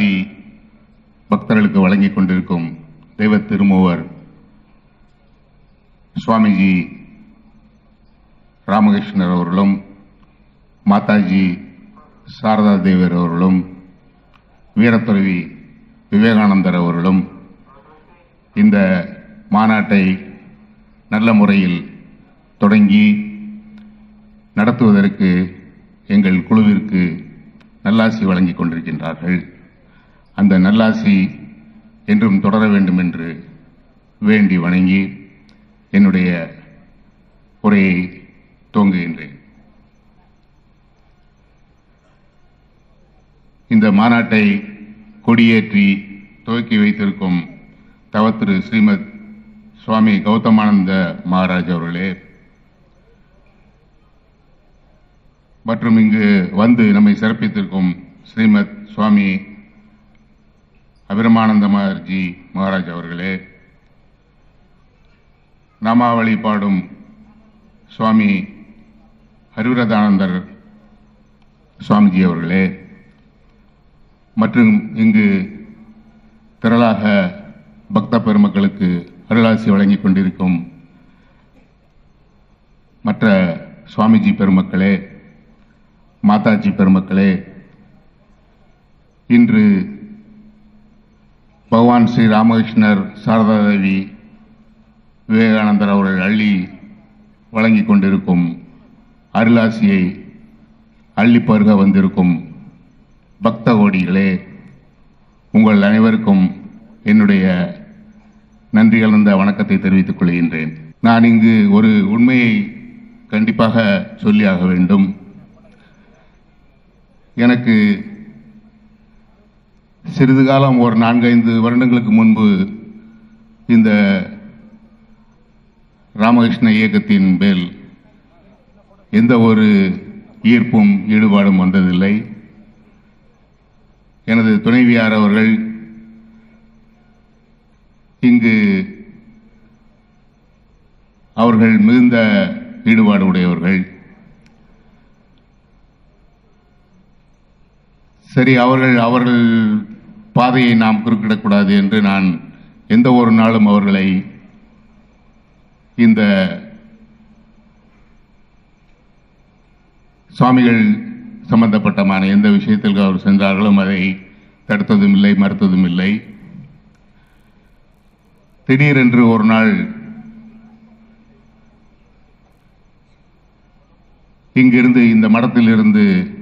அருளாசி பக்தர்களுக்கு வழங்கிக் கொண்டிருக்கும் தெய்வ திருமூவர் சுவாமிஜி ராமகிருஷ்ணர் அவர்களும் மாதாஜி சாரதா தேவர் அவர்களும் வீரத்துறவி விவேகானந்தர் அவர்களும் இந்த மாநாட்டை நல்ல முறையில் தொடங்கி நடத்துவதற்கு எங்கள் குழுவிற்கு நல்லாசி வழங்கிக் கொண்டிருக்கின்றார்கள். அந்த நல்லாசி என்றும் தொடர வேண்டும் என்று வேண்டி வணங்கி என்னுடைய உரையை துவங்குகின்றேன். இந்த மாநாட்டை கொடியேற்றி துவக்கி வைத்திருக்கும் தவத்திரு ஸ்ரீமத் சுவாமி கௌதமானந்த மகாராஜ் அவர்களே மற்றும் இங்கு வந்து நம்மை சிறப்பித்திருக்கும் ஸ்ரீமத் சுவாமி அபிரமானந்த மகர்ஜி மகாராஜ் அவர்களே நாமாவளி பாடும் சுவாமி ஹரிவிரதானந்தர் சுவாமிஜி அவர்களே மற்றும் இங்கு திரளாக பக்த பெருமக்களுக்கு அருளாசி வழங்கிக் கொண்டிருக்கும் மற்ற சுவாமிஜி பெருமக்களே மாதாஜி பெருமக்களே இன்று பகவான் ஸ்ரீ ராமகிருஷ்ணர் சாரதா தேவி விவேகானந்தர் அவர்கள் அள்ளி வழங்கிக் கொண்டிருக்கும் அருளாசியை அள்ளி பருக வந்திருக்கும் பக்த கோடிகளே உங்கள் அனைவருக்கும் என்னுடைய நன்றி கலந்த வணக்கத்தை தெரிவித்துக் கொள்கின்றேன். நான் இங்கு ஒரு உண்மையை கண்டிப்பாக சொல்லியாக வேண்டும். எனக்கு சிறிது காலம் ஒரு நான்கைந்து வருடங்களுக்கு முன்பு இந்த ராமகிருஷ்ண இயக்கத்தின் மேல் எந்த ஒரு ஈர்ப்பும் ஈடுபாடும் வந்ததில்லை. எனது துணைவியார் அவர்கள் இங்கு அவர்கள் மிகுந்த ஈடுபாடு உடையவர்கள். சரி அவர்கள் அவர்கள் பாதையை நாம் குறுக்கிடக்கூடாது என்று நான் எந்த ஒரு நாளும் அவர்களை இந்த சுவாமிகள் சம்பந்தப்பட்டமான எந்த விஷயத்திற்கு அவர் சென்றார்களும் அதை தடுத்ததும் இல்லை மறுத்ததும் இல்லை. திடீரென்று ஒரு நாள் இங்கிருந்து இந்த மடத்திலிருந்து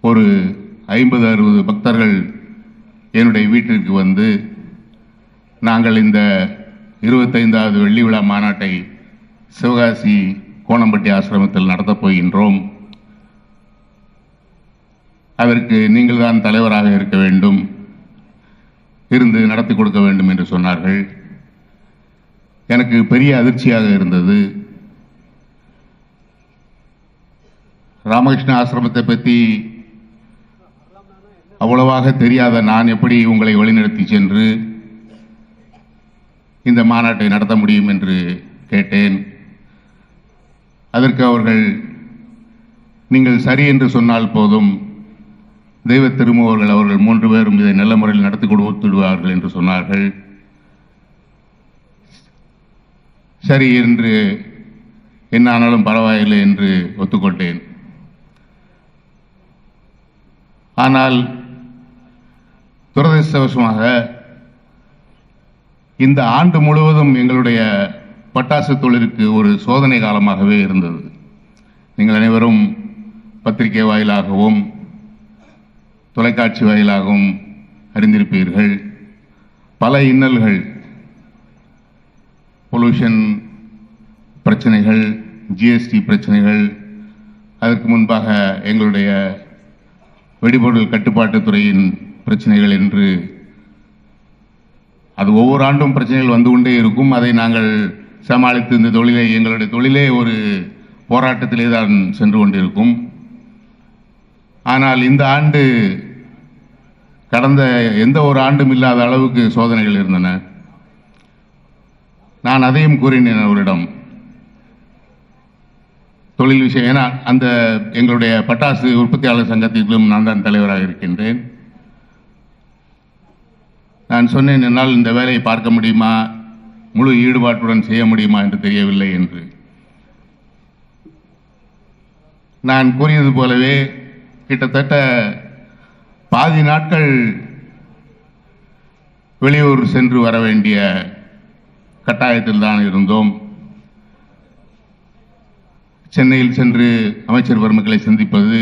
ஒரு ஐம்பது அறுபது பக்தர்கள் என்னுடைய வீட்டிற்கு வந்து நாங்கள் இந்த இருபத்தைந்தாவது வெள்ளி விழா மாநாட்டை சிவகாசி கோணம்பட்டி ஆசிரமத்தில் நடத்தப் போகின்றோம். அதற்கு நீங்கள் தான் தலைவராக இருக்க வேண்டும். இருந்து நடத்தி கொடுக்க வேண்டும் என்று சொன்னார்கள். எனக்கு பெரிய அதிர்ச்சியாக இருந்தது. ராமகிருஷ்ண ஆசிரமத்தை பற்றி அவ்வளவாக தெரியாத நான் எப்படி உங்களை வழிநடத்தி சென்று இந்த மாநாட்டை நடத்த முடியும் என்று கேட்டேன். அதற்கு அவர்கள் நீங்கள் சரி என்று சொன்னால் போதும். தெய்வ திருமுகர்கள் அவர்கள் மூன்று பேரும் இதை நல்ல முறையில் நடத்தி கொடுத்துடுவார்கள் என்று சொன்னார்கள். சரி என்று என்ன ஆனாலும் பரவாயில்லை என்று ஒத்துக்கொண்டேன். ஆனால் துரதிருஷ்டவசமாக இந்த ஆண்டு முழுவதும் எங்களுடைய பட்டாசு தொழிலுக்கு ஒரு சோதனை காலமாகவே இருந்தது. நீங்கள் அனைவரும் பத்திரிகை வாயிலாகவும் தொலைக்காட்சி வாயிலாகவும் அறிந்திருப்பீர்கள். பல இன்னல்கள் பொல்யூஷன் பிரச்சனைகள் ஜிஎஸ்டி பிரச்சனைகள் அதற்கு முன்பாக எங்களுடைய வெடிபொருள் கட்டுப்பாட்டுத் துறையின் பிரச்சனைகள் என்று. அது ஒவ்வொரு ஆண்டும் பிரச்சனைகள் வந்து கொண்டே இருக்கும். அதை நாங்கள் சமாளித்து இந்த தொழிலை எங்களுடைய தொழிலே ஒரு போராட்டத்திலே தான் சென்று கொண்டிருக்கும். ஆனால் இந்த ஆண்டு கடந்த எந்த ஒரு ஆண்டும் இல்லாத அளவுக்கு சோதனைகள் இருந்தன. நான் அதையும் கூறினேன் அவரிடம். தொழில் விஷயம் ஏன்னா அந்த எங்களுடைய பட்டாசு உற்பத்தியாளர் சங்கத்திலும் நான் தான் தலைவராக இருக்கின்றேன். நான் சொன்னேன் என்னால் இந்த வேலையை பார்க்க முடியுமா? முழு ஈடுபாட்டுடன் செய்ய முடியுமா என்று தெரியவில்லை என்று. நான் கூறியது போலவே கிட்டத்தட்ட பாதி நாட்கள் வெளியூர் சென்று வர வேண்டிய கட்டாயத்தில் தான் இருந்தோம். சென்னையில் சென்று அமைச்சர் பெருமக்களை சந்திப்பது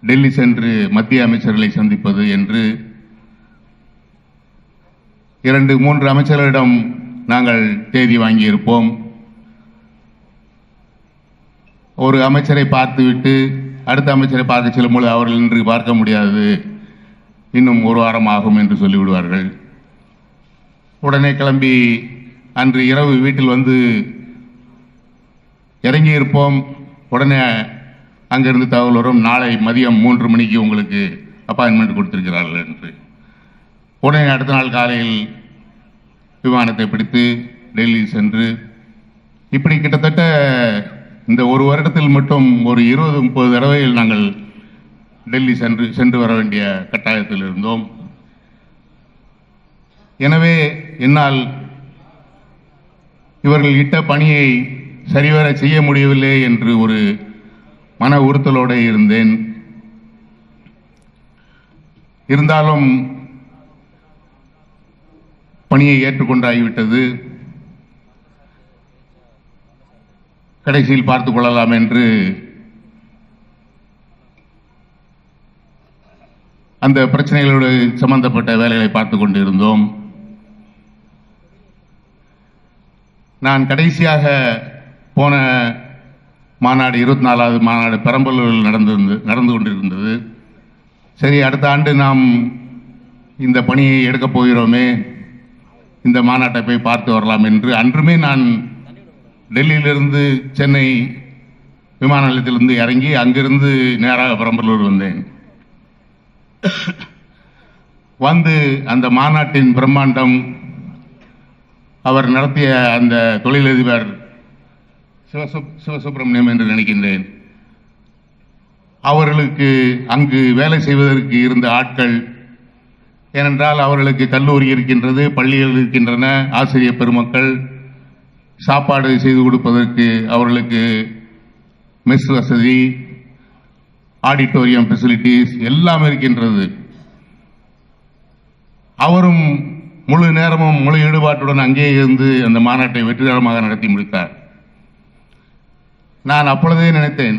டெல்லி சென்று மத்திய அமைச்சர்களை சந்திப்பது என்று இரண்டு மூன்று அமைச்சர்களிடம் நாங்கள் தேதி வாங்கியிருப்போம். ஒரு அமைச்சரை பார்த்துவிட்டு அடுத்த அமைச்சரை பார்க்க செல்லும்போது அவர்கள் இன்று பார்க்க முடியாது. இன்னும் ஒரு வாரம் ஆகும் என்று சொல்லிவிடுவார்கள். உடனே கிளம்பி அன்று இரவு வீட்டில் வந்து இறங்கி இருப்போம் உடனே அங்கிருந்து தகவல் வரும் நாளை மதியம் மூன்று மணிக்கு உங்களுக்கு அப்பாயின்மெண்ட் கொடுத்திருக்கிறார்கள் என்று. உடனே அடுத்த நாள் காலையில் விமானத்தை பிடித்து டெல்லி சென்று இப்படி கிட்டத்தட்ட இந்த ஒரு வருடத்தில் மட்டும் ஒரு இருபது முப்பது தடவையில் நாங்கள் டெல்லி சென்று சென்று வர வேண்டிய கட்டாயத்தில் இருந்தோம். எனவே என்னால் இவர்கள் இட்ட பணியை சரிவர செய்ய முடியவில்லை என்று ஒரு மன உறுத்தலோடு இருந்தேன். இருந்தாலும் பணியை ஏற்றுக்கொண்டாகிவிட்டது. கடைசியில் பார்த்துக் கொள்ளலாம் என்று அந்த பிரச்சனைகளோடு சம்பந்தப்பட்ட வேலைகளை பார்த்துக் கொண்டிருந்தோம். நான் கடைசியாக போன மாநாடு இருபத்தி நாலாவது மாநாடு பெரம்பலூரில் நடந்திருந்து நடந்து கொண்டிருந்தது. சரி அடுத்த ஆண்டு நாம் இந்த பணியை எடுக்கப் போகிறோமே. இந்த மாநாட்டை போய் பார்த்து வரலாம் என்று அன்றுமே நான் டெல்லியிலிருந்து சென்னை விமான நிலையத்திலிருந்து இறங்கி அங்கிருந்து நேராக பெரம்பலூர் வந்தேன். வந்து அந்த மாநாட்டின் பிரம்மாண்டம் அவர் நடத்திய அந்த தொழிலதிபர் சிவசுப் சிவசுப்பிரமணியம் என்று நினைக்கின்றேன். அவர்களுக்கு அங்கு வேலை செய்வதற்கு இருந்த ஆட்கள் ஏனென்றால் அவர்களுக்கு கல்லூரி இருக்கின்றது பள்ளிகள் இருக்கின்றன ஆசிரியர் பெருமக்கள் சாப்பாடு செய்து கொடுப்பதற்கு அவர்களுக்கு மெஸ் வசதி ஆடிட்டோரியம் ஃபெசிலிட்டிஸ் எல்லாம் இருக்கின்றது. அவரும் முழு நேரமும் முழு ஈடுபாட்டுடன் அங்கே இருந்து அந்த மாநாட்டை வெற்றிகரமாக நடத்தி முடித்தார். நான் அப்பொழுதே நினைத்தேன்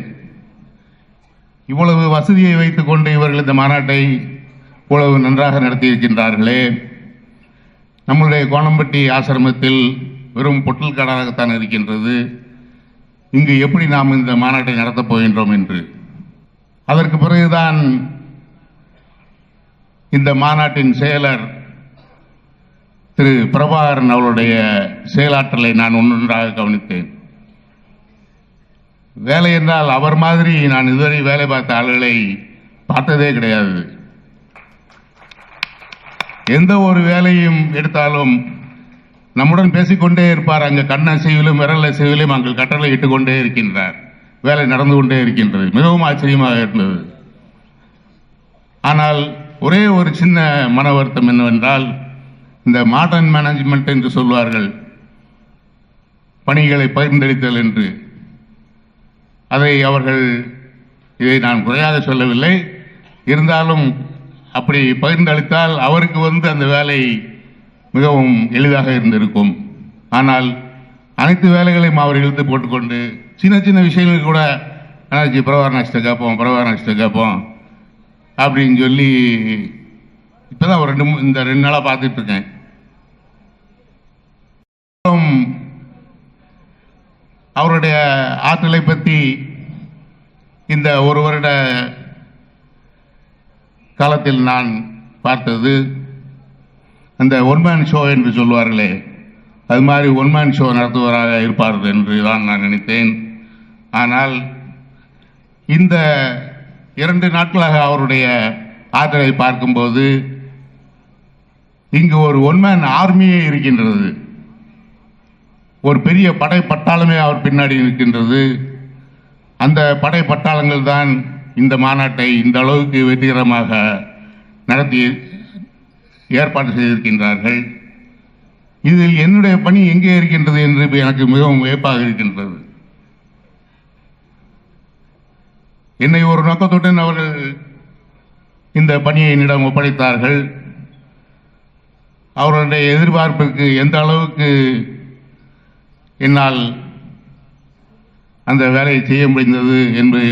இவ்வளவு வசதியை வைத்துக் கொண்டு இவர்கள் இந்த மாநாட்டை இவ்வளவு நன்றாக நடத்தியிருக்கின்றார்களே. நம்முடைய கோணம்பட்டி ஆசிரமத்தில் வெறும் பொட்டில் காடாகத்தான் இருக்கின்றது. இங்கு எப்படி நாம் இந்த மாநாட்டை நடத்தப் போகின்றோம் என்று? அதற்கு பிறகுதான் இந்த மாநாட்டின் செயலர் திரு பிரபாகரன் அவருடைய செயலாற்றலை நான் ஒன்றொன்றாக கவனித்தேன். வேலை என்றால் அவர் மாதிரி நான் இதுவரை வேலை பார்த்த ஆளுகளை பார்த்ததே கிடையாது. எந்த ஒரு வேலையும் எடுத்தாலும் நம்முடன் பேசிக்கொண்டே இருப்பார். அங்கு கண் அசைவிலும் விரல் அசைவிலும் அங்கு கட்டளை இட்டுக்கொண்டே இருக்கின்றார். வேலை நடந்து கொண்டே இருக்கின்றது. மிகவும் ஆச்சரியமாக இருந்தது. ஆனால் ஒரே ஒரு சின்ன மன வருத்தம் என்னவென்றால் இந்த மாடர்ன் மேனேஜ்மெண்ட் என்று சொல்வார்கள் பணிகளை பகிர்ந்தளித்தல் என்று. அதை அவர்கள் இதை நான் குறையாக சொல்லவில்லை. இருந்தாலும் அப்படி பகிர்ந்தளித்தால் அவருக்கு வந்து அந்த வேலை மிகவும் எளிதாக இருந்திருக்கும். ஆனால் அனைத்து வேலைகளையும் அவர் இழுத்து போட்டுக்கொண்டு சின்ன சின்ன விஷயங்களுக்கு கூட அண்ணாச்சி பிரபார நஷ்டம் கேட்போம் பிரபார நஷ்டம் கேட்போம் அப்படின்னு சொல்லி இப்பதான் ஒரு ரெண்டு இந்த ரெண்டு நாளாக பார்த்துட்டு இருக்கேன் அவருடைய ஆற்றலை பற்றி இந்த ஒரு வருட காலத்தில் நான் பார்த்தது அந்த ஒன்மேன் ஷோ என்று சொல்வார்களே அது மாதிரி ஒன்மேன் ஷோ நடத்துவராக இருப்பார் என்று தான் நான் நினைத்தேன். ஆனால் இந்த இரண்டு நாட்களாக அவருடைய ஆற்றலை பார்க்கும்போது இங்கு ஒரு ஒன்மேன் ஆர்மியே இருக்கின்றது. ஒரு பெரிய படை பட்டாளமே அவர் பின்னாடி இருக்கின்றது அந்த படை பட்டாளங்கள் தான் இந்த மாநாட்டை இந்த அளவுக்கு வெற்றிகரமாக நடத்தி ஏற்பாடு செய்திருக்கின்றார்கள். இதில் என்னுடைய பணி எங்கே இருக்கின்றது என்று எனக்கு மிகவும் வியப்பாக இருக்கின்றது. என்னை ஒரு நோக்கத்துடன் அவர்கள் இந்த பணியை என்னிடம் ஒப்படைத்தார்கள். அவர்களுடைய எதிர்பார்ப்பிற்கு எந்த அளவுக்கு என்னால் அந்த வேலையை செய்ய முடிந்தது என்று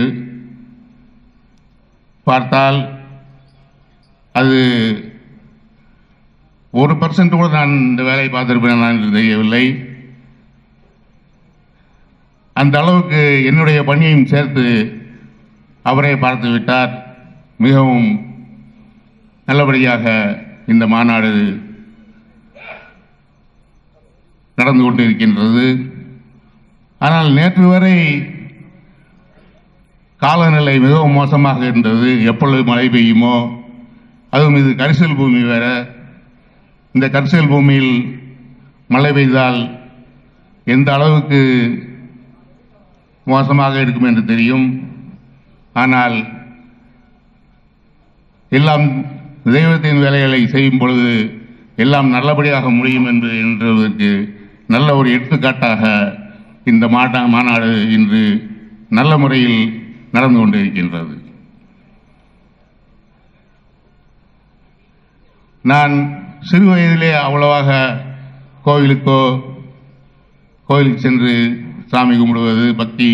பார்த்தால் அது ஒரு பர்சன்ட் கூட நான் இந்த வேலையை பார்த்திருப்பேன் நான் தெரியவில்லை. அந்த அளவுக்கு என்னுடைய பணியையும் சேர்த்து அவரே பார்த்து விட்டார். மிகவும் நல்லபடியாக இந்த மாநாடு நடந்து கொண்டிருக்கின்றது. ஆனால் நேற்று வரை காலநிலை மிகவும் மோசமாக இருந்தது. எப்பொழுது மழை பெய்யுமோ? அதுவும் இது கரிசல் பூமி வேற. இந்த கரிசல் பூமியில் மழை பெய்தால் எந்த அளவுக்கு மோசமாக இருக்கும் என்று தெரியும். ஆனால் எல்லாம் தெய்வத்தின் வேலைகளை செய்யும் பொழுது எல்லாம் நல்லபடியாக முடியும் என்று என்றதற்கு நல்ல ஒரு எடுத்துக்காட்டாக இந்த மாட்டா மாநாடு இன்று நல்ல முறையில் நடந்து கொண்டிருக்கின்றது நான் சிறு வயதிலே அவ்வளவாக கோவிலுக்கோ கோவிலுக்கு சென்று சாமி கும்பிடுவது பக்தி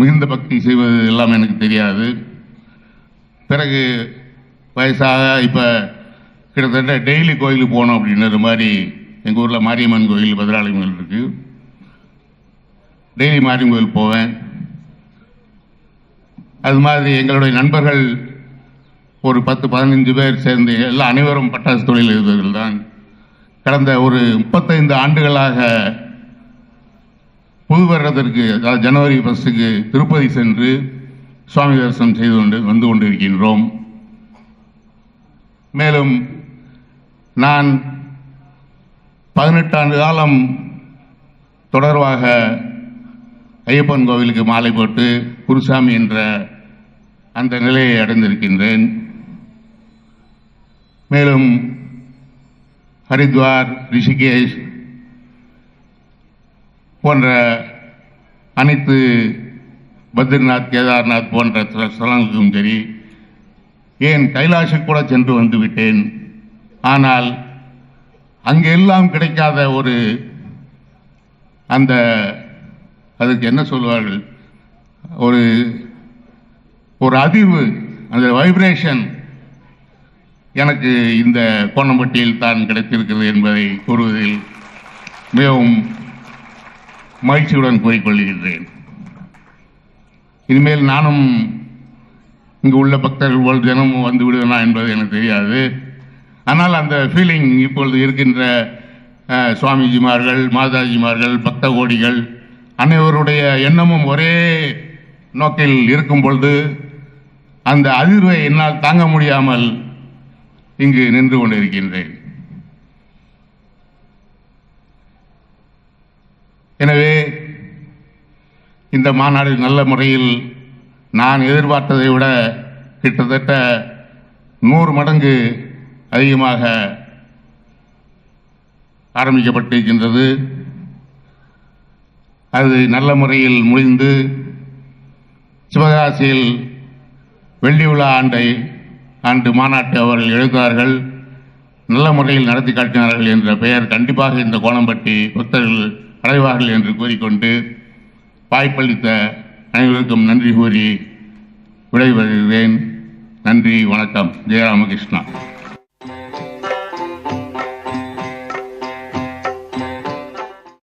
மிகுந்த பக்தி செய்வது எல்லாம் எனக்கு தெரியாது. பிறகு வயசாக இப்போ கிட்டத்தட்ட டெய்லி கோயிலுக்கு போகணும் அப்படின்ற மாதிரி எங்கள் ஊரில் மாரியம்மன் கோயில் பத்ராலயம் இருக்குது டெய்லி மாரியம்மன் கோயில் போவேன். அது மாதிரி எங்களுடைய நண்பர்கள் ஒரு பத்து பதினஞ்சு பேர் சேர்ந்து எல்லாம் அனைவரும் பட்டாசு தொழில் எழுதுவர்கள் தான் கடந்த ஒரு முப்பத்தைந்து ஆண்டுகளாக புது வருடத்திற்கு அதாவது ஜனவரி ஃபஸ்ட்டுக்கு திருப்பதி சென்று சுவாமி தரிசனம் செய்து கொண்டு வந்து கொண்டிருக்கின்றோம். மேலும் நான் பதினெட்டு ஆண்டு காலம் தொடர்பாக ஐயப்பன் கோவிலுக்கு மாலை போட்டு குருசாமி என்ற அந்த நிலையை அடைந்திருக்கின்றேன். மேலும் ஹரித்வார் ரிஷிகேஷ் போன்ற அனைத்து பத்ரிநாத் கேதார்நாத் போன்ற ஸ்தலங்களுக்கும் சரி ஏன் கைலாஷ கூட சென்று வந்துவிட்டேன். ஆனால் அங்கெல்லாம் கிடைக்காத ஒரு அந்த அதுக்கு என்ன சொல்வார்கள்? ஒரு ஒரு அதிர்வு அந்த வைப்ரேஷன் எனக்கு இந்த கோணம்பட்டியில் தான் கிடைத்திருக்கிறது என்பதை கூறுவதில் மிகவும் மகிழ்ச்சியுடன் கூறிக்கொள்கின்றேன் இனிமேல் நானும் இங்கு உள்ள பக்தர்கள் போல் தினமும் வந்து விடுவேனா என்பது எனக்கு தெரியாது. ஆனால் அந்த ஃபீலிங் இப்பொழுது இருக்கின்ற சுவாமிஜிமார்கள் மாதாஜிமார்கள் பக்த கோடிகள் அனைவருடைய எண்ணமும் ஒரே நோக்கில் இருக்கும் பொழுது அந்த அதிர்வை என்னால் தாங்க முடியாமல் இங்கு நின்று கொண்டிருக்கின்றேன். எனவே இந்த மாநாடு நல்ல முறையில் நான் எதிர்பார்த்ததை விட கிட்டத்தட்ட நூறு மடங்கு அதிகமாக ஆரம்பிக்கப்பட்டிருக்கின்றது. அது நல்ல முறையில் முடிந்து சிவகாசியில் வெள்ளி விழா ஆண்டை ஆண்டு மாநாட்டை அவர்கள் எழுந்தார்கள் நல்ல முறையில் நடத்தி காட்டினார்கள் என்ற பெயர் கண்டிப்பாக இந்த கோணம்பட்டி பக்தர்கள் அடைவார்கள் என்று கூறிக்கொண்டு வாய்ப்பளித்த அனைவருக்கும் நன்றி கூறி விடைபெறுகிறேன். நன்றி வணக்கம். ஜெயராமகிருஷ்ணா.